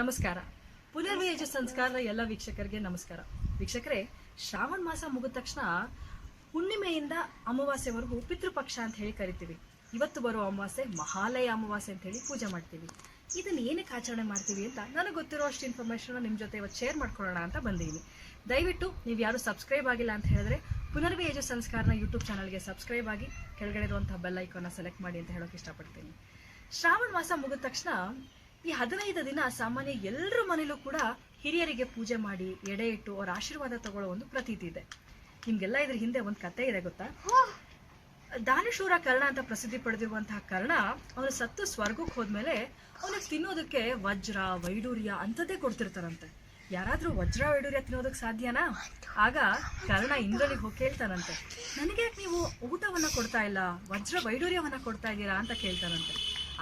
ನಮಸ್ಕಾರ. ಪುನರ್ವಿಯಜ ಸಂಸ್ಕಾರದ ಎಲ್ಲ ವೀಕ್ಷಕರಿಗೆ ನಮಸ್ಕಾರ. ವೀಕ್ಷಕರೇ, ಶ್ರಾವಣ ಮಾಸ ಮುಗಿದ ತಕ್ಷಣ ಹುಣ್ಣಿಮೆಯಿಂದ ಅಮಾವಾಸ್ಯೆವರೆಗೂ ಪಿತೃಪಕ್ಷ ಅಂತ ಹೇಳಿ ಕರಿತೀವಿ. ಇವತ್ತು ಬರೋ ಅಮಾವಾಸ್ಯೆ ಮಹಾಲಯ ಅಮಾವಾಸ್ಯೆ ಅಂತ ಹೇಳಿ ಪೂಜೆ ಮಾಡ್ತೀವಿ. ಇದನ್ನ ಏನಕ್ಕೆ ಆಚರಣೆ ಮಾಡ್ತೀವಿ ಅಂತ ನನಗೆ ಗೊತ್ತಿರೋ ಅಷ್ಟು ಇನ್ಫಾರ್ಮೇಶನ್ ನಿಮ್ಮ ಜೊತೆ ಇವತ್ತು ಶೇರ್ ಮಾಡ್ಕೊಳ್ಳೋಣ ಅಂತ ಬಂದಿದ್ದೀನಿ ದಯವಿಟ್ಟು ನೀವು ಯಾರು ಸಬ್ಸ್ಕ್ರೈಬ್ ಆಗಿಲ್ಲ ಅಂತ ಹೇಳಿದ್ರೆ ಪುನರ್ವಿಯಜ ಸಂಸ್ಕಾರನ ಯೂಟ್ಯೂಬ್ ಚಾನಲ್ಗೆ ಸಬ್ಸ್ಕ್ರೈಬ್ ಆಗಿ ಕೆಳಗಡೆ ಇರುವಂತಹ ಬೆಲ್ ಸೆಲೆಕ್ಟ್ ಮಾಡಿ ಅಂತ ಹೇಳೋಕೆ ಇಷ್ಟಪಡ್ತೀನಿ. ಶ್ರಾವಣ ಮಾಸ ಮುಗಿದ ತಕ್ಷಣ ಈ ಹದಿನೈದು ದಿನ ಸಾಮಾನ್ಯ ಎಲ್ಲರ ಮನೇಲೂ ಕೂಡ ಹಿರಿಯರಿಗೆ ಪೂಜೆ ಮಾಡಿ ಎಡೆ ಇಟ್ಟು ಅವ್ರ ಆಶೀರ್ವಾದ ತಗೊಳ್ಳೋ ಒಂದು ಪ್ರತೀತಿ ಇದೆ. ನಿಮ್ಗೆಲ್ಲ ಇದ್ರ ಹಿಂದೆ ಒಂದು ಕತೆ ಇದೆ ಗೊತ್ತಾ? ದಾನಶೂರ ಕರ್ಣ ಅಂತ ಪ್ರಸಿದ್ಧಿ ಪಡೆದಿರುವಂತಹ ಕರ್ಣ ಅವನು ಸತ್ತು ಸ್ವರ್ಗಕ್ಕೆ ಹೋದ್ಮೇಲೆ ಅವನಿಗೆ ತಿನ್ನೋದಕ್ಕೆ ವಜ್ರ ವೈಡೂರ್ಯ ಅಂಥದ್ದೇ ಕೊಡ್ತಿರ್ತಾರಂತೆ. ಯಾರಾದ್ರೂ ವಜ್ರ ವೈಡೂರ್ಯ ತಿನ್ನೋದಕ್ಕೆ ಸಾಧ್ಯನಾ? ಆಗ ಕರ್ಣ ಇಂದ್ರನಿಗೆ ಹೋಗಿ ಕೇಳ್ತಾನಂತೆ. ನನಗೆ ನೀವು ಊಟವನ್ನ ಕೊಡ್ತಾ ಇಲ್ಲ ವಜ್ರ ವೈಡೂರ್ಯವನ್ನ ಕೊಡ್ತಾ ಇದ್ದೀರಾ ಅಂತ ಕೇಳ್ತಾನಂತೆ.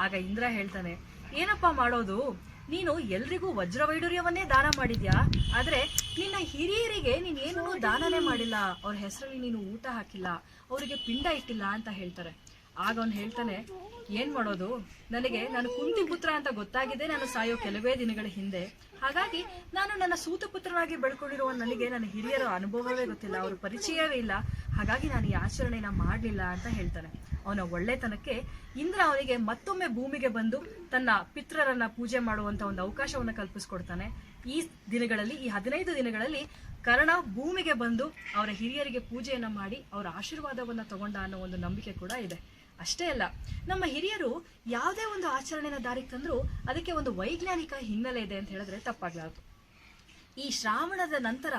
ಆಗ ಇಂದ್ರ ಹೇಳ್ತಾನೆ ಏನಪ್ಪ ಮಾಡೋದು? ನೀನು ಎಲ್ರಿಗೂ ವಜ್ರ ವೈಡೂರ್ಯವನ್ನೇ ದಾನ ಮಾಡಿದ್ಯಾ? ಆದ್ರೆ ನಿನ್ನ ಹಿರಿಯರಿಗೆ ನೀನ್ ಏನೂ ದಾನನೇ ಮಾಡಿಲ್ಲ. ಅವ್ರ ಹೆಸರಲ್ಲಿ ನೀನು ಊಟ ಹಾಕಿಲ್ಲ. ಅವರಿಗೆ ಪಿಂಡ ಇಟ್ಟಿಲ್ಲ ಅಂತ ಹೇಳ್ತಾರೆ. ಆಗ ಅವ್ನು ಹೇಳ್ತಾನೆ ಏನ್ ಮಾಡೋದು? ನನಗೆ ನಾನು ಕುಂತಿ ಪುತ್ರ ಅಂತ ಗೊತ್ತಾಗಿದೆ ನಾನು ಸಾಯೋ ಕೆಲವೇ ದಿನಗಳ ಹಿಂದೆ. ಹಾಗಾಗಿ ನಾನು ನನ್ನ ಸೂತ ಪುತ್ರನಾಗಿ ಬೆಳ್ಕೊಂಡಿರುವ ನನಗೆ ನನ್ನ ಹಿರಿಯರ ಅನುಭವವೇ ಗೊತ್ತಿಲ್ಲ, ಅವರು ಪರಿಚಯವೇ ಇಲ್ಲ. ಹಾಗಾಗಿ ನಾನು ಈ ಆಚರಣೆನ ಮಾಡಲಿಲ್ಲ ಅಂತ ಹೇಳ್ತಾನೆ. ಅವನ ಒಳ್ಳೆತನಕ್ಕೆ ಇಂದ್ರ ಅವನಿಗೆ ಮತ್ತೊಮ್ಮೆ ಭೂಮಿಗೆ ಬಂದು ತನ್ನ ಪಿತ್ರರನ್ನ ಪೂಜೆ ಮಾಡುವಂತ ಒಂದು ಅವಕಾಶವನ್ನು ಕಲ್ಪಿಸ್ಕೊಡ್ತಾನೆ. ಈ ದಿನಗಳಲ್ಲಿ, ಈ ಹದಿನೈದು ದಿನಗಳಲ್ಲಿ ಕರ್ಣ ಭೂಮಿಗೆ ಬಂದು ಅವರ ಹಿರಿಯರಿಗೆ ಪೂಜೆಯನ್ನು ಮಾಡಿ ಅವರ ಆಶೀರ್ವಾದವನ್ನು ತಗೊಂಡ ಅನ್ನೋ ಒಂದು ನಂಬಿಕೆ ಕೂಡ ಇದೆ. ಅಷ್ಟೇ ಅಲ್ಲ, ನಮ್ಮ ಹಿರಿಯರು ಯಾವುದೇ ಒಂದು ಆಚರಣೆನ ದಾರಿಗೆ ತಂದರೂ ಅದಕ್ಕೆ ಒಂದು ವೈಜ್ಞಾನಿಕ ಹಿನ್ನೆಲೆ ಇದೆ ಅಂತ ಹೇಳಿದ್ರೆ ತಪ್ಪಾಗಲಾರದು. ಈ ಶ್ರಾವಣದ ನಂತರ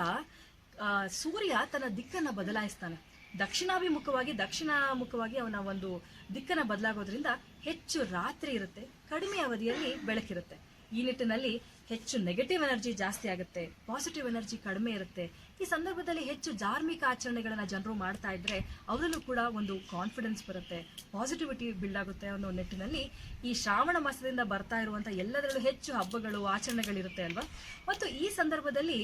ಸೂರ್ಯ ತನ್ನ ದಿಕ್ಕನ್ನು ಬದಲಾಯಿಸ್ತಾನೆ. ದಕ್ಷಿಣಾಭಿಮುಖವಾಗಿ, ದಕ್ಷಿಣಾಮುಖವಾಗಿ ಅವನ ಒಂದು ದಿಕ್ಕನ್ನು ಬದಲಾಗೋದ್ರಿಂದ ಹೆಚ್ಚು ರಾತ್ರಿ ಇರುತ್ತೆ, ಕಡಿಮೆ ಅವಧಿಯಲ್ಲಿ ಬೆಳಕಿರುತ್ತೆ. ಈ ನಿಟ್ಟಿನಲ್ಲಿ ಹೆಚ್ಚು ನೆಗೆಟಿವ್ ಎನರ್ಜಿ ಜಾಸ್ತಿ ಆಗುತ್ತೆ ಪಾಸಿಟಿವ್ ಎನರ್ಜಿ ಕಡಿಮೆ ಇರುತ್ತೆ. ಈ ಸಂದರ್ಭದಲ್ಲಿ ಹೆಚ್ಚು ಧಾರ್ಮಿಕ ಆಚರಣೆಗಳನ್ನ ಜನರು ಮಾಡ್ತಾ ಇದ್ರೆ ಅವರಲ್ಲೂ ಕೂಡ ಒಂದು ಕಾನ್ಫಿಡೆನ್ಸ್ ಬರುತ್ತೆ ಪಾಸಿಟಿವಿಟಿ ಬಿಲ್ಡ್ ಆಗುತ್ತೆ ಅನ್ನೋ ನಿಟ್ಟಿನಲ್ಲಿ ಈ ಶ್ರಾವಣ ಮಾಸದಿಂದ ಬರ್ತಾ ಇರುವಂತ ಎಲ್ಲದರಲ್ಲೂ ಹೆಚ್ಚು ಹಬ್ಬಗಳು, ಆಚರಣೆಗಳಿರುತ್ತೆ ಅಲ್ವಾ? ಮತ್ತು ಈ ಸಂದರ್ಭದಲ್ಲಿ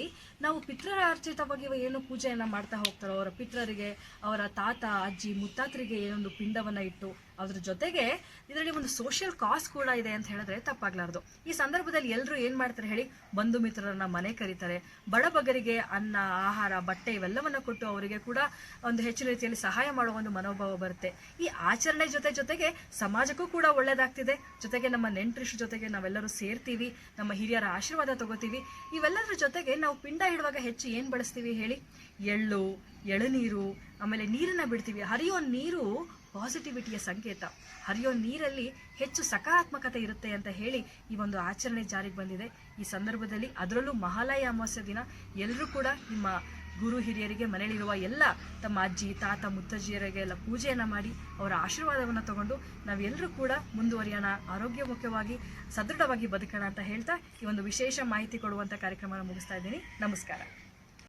ನಾವು ಪಿತೃರಾರ್ಚಿತವಾಗಿ ಏನು ಪೂಜೆಯನ್ನ ಮಾಡ್ತಾ ಹೋಗ್ತಾರೋ, ಅವರ ಪಿತ್ರರಿಗೆ, ಅವರ ತಾತ, ಅಜ್ಜಿ, ಮುತ್ತಾತರಿಗೆ ಏನೊಂದು ಪಿಂಡವನ್ನ ಇಟ್ಟು ಅದ್ರ ಜೊತೆಗೆ ಇದರಲ್ಲಿ ಒಂದು ಸೋಷಿಯಲ್ ಕಾಸ್ ಕೂಡ ಇದೆ ಅಂತ ಹೇಳಿದ್ರೆ ತಪ್ಪಾಗ್ಲಾರ್ದು. ಈ ಸಂದರ್ಭದಲ್ಲಿ ಎಲ್ಲರೂ ಏನ್ ಮಾಡ್ತಾರೆ? ಹೇಳಿ ಬಂಧು ಮಿತ್ರರನ್ನ ಮನೆ ಕರೀತಾರೆ. ಬಡಬಗರಿಗೆ ಅನ್ನ, ಆಹಾರ, ಬಟ್ಟೆ ಇವೆಲ್ಲವನ್ನ ಕೊಟ್ಟು ಅವರಿಗೆ ಕೂಡ ಒಂದು ಹೆಚ್ಚಿನ ರೀತಿಯಲ್ಲಿ ಸಹಾಯ ಮಾಡುವ ಒಂದು ಮನೋಭಾವ ಬರುತ್ತೆ. ಈ ಆಚರಣೆ ಜೊತೆ ಜೊತೆಗೆ ಸಮಾಜಕ್ಕೂ ಕೂಡ ಒಳ್ಳೇದಾಗ್ತಿದೆ. ಜೊತೆಗೆ ನಮ್ಮ ನೆಂಟರಿಷ್ಟ್ರ ಜೊತೆಗೆ ನಾವೆಲ್ಲರೂ ಸೇರ್ತೀವಿ, ನಮ್ಮ ಹಿರಿಯರ ಆಶೀರ್ವಾದ ತಗೋತೀವಿ. ಇವೆಲ್ಲದರ ಜೊತೆಗೆ ನಾವು ಪಿಂಡ ಇಡುವಾಗ ಹೆಚ್ಚು ಏನು ಬಳಸ್ತೀವಿ ಹೇಳಿ? ಎಳ್ಳು, ಎಳನೀರು, ಆಮೇಲೆ ನೀರನ್ನ ಬಿಡ್ತೀವಿ. ಹರಿಯೋ ನೀರು ಪಾಸಿಟಿವಿಟಿಯ ಸಂಕೇತ. ಹರಿಯೋ ನೀರಲ್ಲಿ ಹೆಚ್ಚು ಸಕಾರಾತ್ಮಕತೆ ಇರುತ್ತೆ ಅಂತ ಹೇಳಿ ಈ ಒಂದು ಆಚರಣೆ ಜಾರಿಗೆ ಬಂದಿದೆ. ಈ ಸಂದರ್ಭದಲ್ಲಿ ಅದರಲ್ಲೂ ಮಹಾಲಯ ಅಮಾವಾಸ್ಯ ದಿನ ಎಲ್ಲರೂ ಕೂಡ ನಿಮ್ಮ ಗುರು ಹಿರಿಯರಿಗೆ, ಮನೆಯಲ್ಲಿರುವ ಎಲ್ಲ ತಮ್ಮ ಅಜ್ಜಿ, ತಾತ, ಮುತ್ತಜ್ಜಿಯರಿಗೆ ಎಲ್ಲ ಪೂಜೆಯನ್ನು ಮಾಡಿ ಅವರ ಆಶೀರ್ವಾದವನ್ನು ತಗೊಂಡು ನಾವೆಲ್ಲರೂ ಕೂಡ ಮುಂದುವರಿಯೋಣ ಆರೋಗ್ಯ ಮುಖ್ಯವಾಗಿ ಸದೃಢವಾಗಿ ಬದುಕೋಣ ಅಂತ ಹೇಳ್ತಾ ಈ ಒಂದು ವಿಶೇಷ ಮಾಹಿತಿ ಕೊಡುವಂಥ ಕಾರ್ಯಕ್ರಮನ ಮುಗಿಸ್ತಾ ಇದ್ದೀನಿ. ನಮಸ್ಕಾರ.